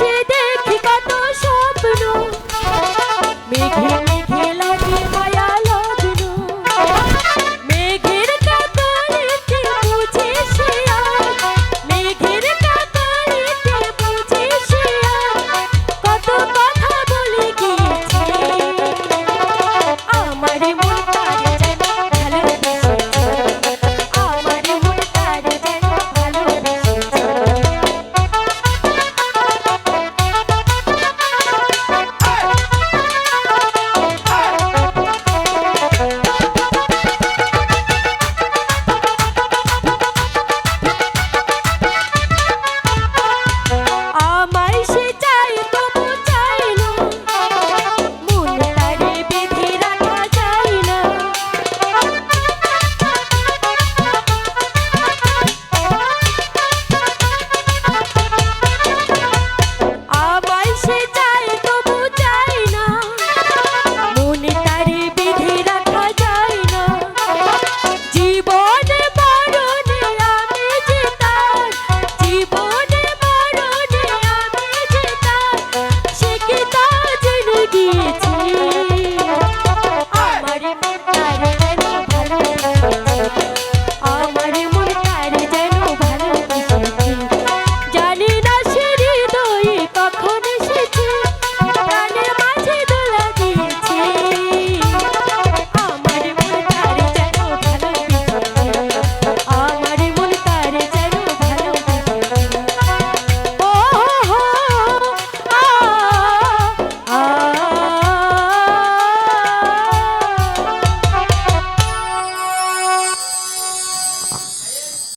আকাশে দেখি কত স্বপ্ন। মেঘে